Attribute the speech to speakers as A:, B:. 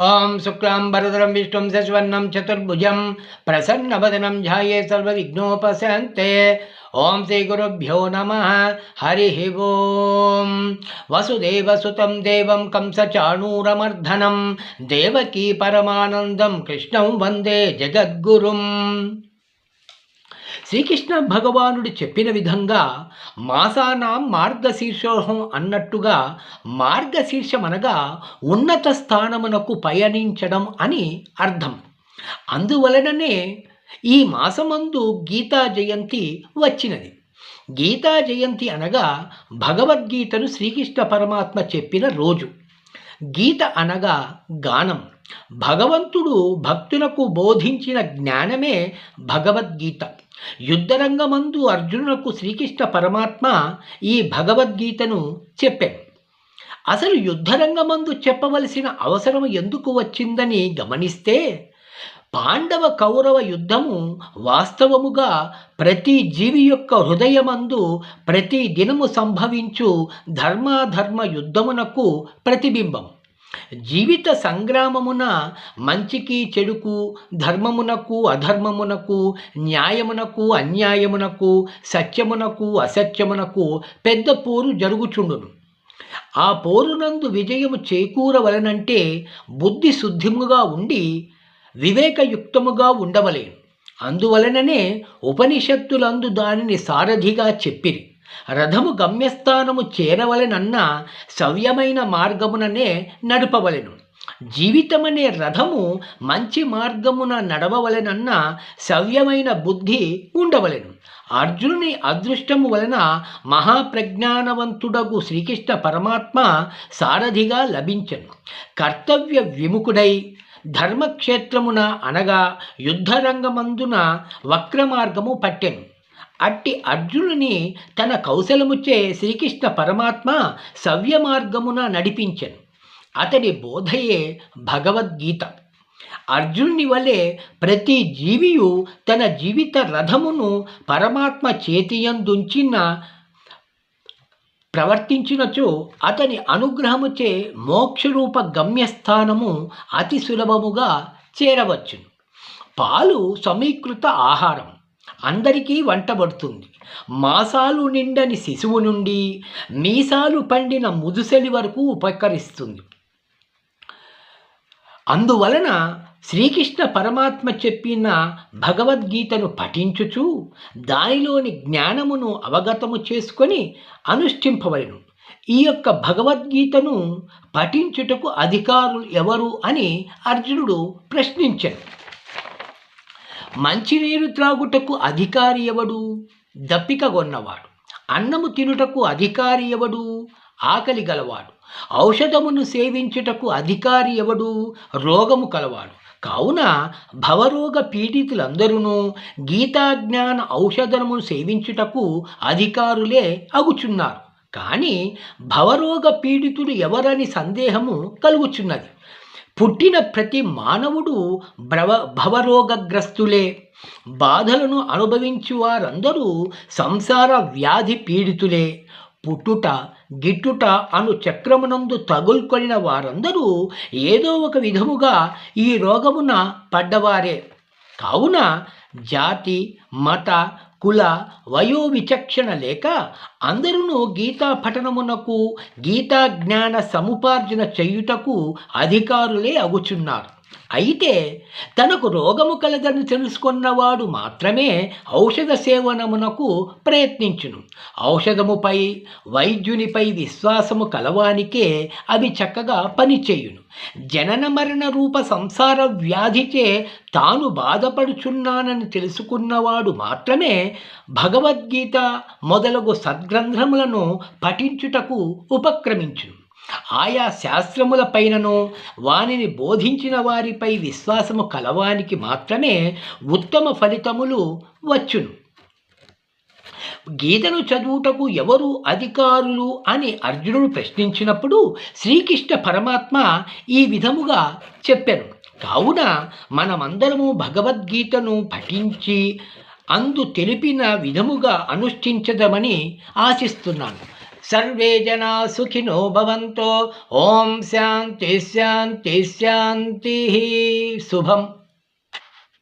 A: ॐ शुक्लां भरतरं विष्णुं शशिवर्णं चतुर्भुजं प्रसन्नवदनं ध्याये सर्वविघ्नोपसन्ते। ॐ श्रीगुरुभ्यो नमः, हरिः ॐ वसुदेवसुतं देवं कंसचाणूरमर्धनं देवकी परमानंदम कृष्ण वंदे जगद्गुरुम। శ్రీకృష్ణ భగవానుడు చెప్పిన విధంగా మాసానాం మార్గశీర్షోహం అన్నట్టుగా మార్గశీర్షం అనగా ఉన్నత స్థానమునకు పయనించడం అని అర్థం. అందువలననే ఈ మాసమందు గీతా జయంతి వచ్చినది. గీతా జయంతి అనగా భగవద్గీతను శ్రీకృష్ణ పరమాత్మ చెప్పిన రోజు. గీత అనగా గానం. భగవంతుడు భక్తులకు బోధించిన జ్ఞానమే భగవద్గీత. యుద్ధరంగమందు అర్జునులకు శ్రీకృష్ణ పరమాత్మ ఈ భగవద్గీతను చెప్పాడు. అసలు యుద్ధరంగమందు చెప్పవలసిన అవసరం ఎందుకు వచ్చిందని గమనిస్తే పాండవ కౌరవ యుద్ధము వాస్తవముగా ప్రతి జీవి యొక్క హృదయమందు ప్రతి దినము సంభవించు ధర్మాధర్మ యుద్ధమునకు ప్రతిబింబం. జీవిత సంగ్రామమున మంచికి చెడుకు ధర్మమునకు అధర్మమునకు న్యాయమునకు అన్యాయమునకు సత్యమునకు అసత్యమునకు పెద్ద పోరు జరుగుచుండును. ఆ పోరునందు విజయము చేకూరవలనంటే బుద్ధి శుద్ధిముగా ఉండి వివేకయుక్తముగా ఉండవలేను. అందువలననే ఉపనిషత్తులందు దానిని సారథిగా చెప్పిరి. రథము గమ్యస్థానము చేరవలెనన్న సవ్యమైన మార్గముననే నడపవలెను. జీవితమనే రథము మంచి మార్గమున నడవవలెనన్న సవ్యమైన బుద్ధి ఉండవలెను. అర్జునుని అదృష్టము వలన మహాప్రజ్ఞానవంతుడగు శ్రీకృష్ణ పరమాత్మ సారథిగా లభించను. కర్తవ్య విముఖుడై ధర్మక్షేత్రమున అనగా యుద్ధరంగమందున వక్రమార్గము పట్టెను. అట్టి అర్జునుని తన కౌశలముచే శ్రీకృష్ణ పరమాత్మ సవ్య మార్గమున నడిపించెను. అతడి బోధయే భగవద్గీత. అర్జునుని వలె ప్రతి జీవియు తన జీవిత రథమును పరమాత్మ చేతియందుంచిన ప్రవర్తించినచో అతని అనుగ్రహముచే మోక్షరూప గమ్యస్థానము అతి సులభముగా చేరవచ్చును. పాలు సమీకృత ఆహారం. అందరికీ వంటబడుతుంది మాసాలు నిండని శిశువు నుండి మీసాలు పండిన ముదుసలి వరకు ఉపకరిస్తుంది. అందువలన శ్రీకృష్ణ పరమాత్మ చెప్పిన భగవద్గీతను పఠించుచు దానిలోని జ్ఞానమును అవగతము చేసుకొని అనుష్ఠింపవలను. ఈ యొక్క భగవద్గీతను పఠించుటకు అధికారులు ఎవరు అని అర్జునుడు ప్రశ్నించాడు మంచినీరు త్రాగుటకు అధికారి ఎవడు? దప్పిక కొన్నవాడు. అన్నము తినుటకు అధికారి ఎవడు? ఆకలి గలవాడు. ఔషధమును సేవించుటకు అధికారి ఎవడు? రోగము కలవాడు. కావున భవరోగ పీడితులందరూ గీతాజ్ఞాన ఔషధమును సేవించుటకు అధికారులే అగుచున్నారు. కానీ భవరోగ పీడితుడు ఎవరని సందేహము కలుగుచున్నది. పుట్టిన ప్రతి మానవుడు భవ భవరోగగ్రస్తులే. బాధలను అనుభవించు వారందరూ సంసార వ్యాధి పీడితులే. పుట్టుట గిట్టుట అను చక్రమునందు తగులుకొనిన వారందరూ ఏదో ఒక విధముగా ఈ రోగమున పడ్డవారే. కావున జాతి మత కుల వయో విచక్షణ లేక అందరూ గీతా పఠనమునకు గీతా జ్ఞాన సముపార్జన చేయుటకు అధికారులే అగుచున్నారు. అయితే తనకు రోగము కలదని తెలుసుకున్నవాడు మాత్రమే ఔషధ సేవనమునకు ప్రయత్నించును. ఔషధముపై వైద్యునిపై విశ్వాసము కలవానికే అవి చక్కగా పనిచేయును. జనన మరణ రూప సంసార వ్యాధిచే తాను బాధపడుచున్నానని తెలుసుకున్నవాడు మాత్రమే భగవద్గీత మొదలగు సద్గ్రంథములను పఠించుటకు ఉపక్రమించును. ఆయా శాస్త్రముల పైనను వానిని బోధించిన వారిపై విశ్వాసము కలవానికి మాత్రమే ఉత్తమ ఫలితములు వచ్చును. గీతను చదువుటకు ఎవరు అధికారులు అని అర్జునుడు ప్రశ్నించినప్పుడు శ్రీకృష్ణ పరమాత్మ ఈ విధముగా చెప్పాను. కావున మనమందరము భగవద్గీతను పఠించి అందు తెలిపిన విధముగా అనుష్ఠించదమని ఆశిస్తున్నాను. सर्वे जना सुखिनो भवन्तो। ओम शांति शांति शांति शुभम।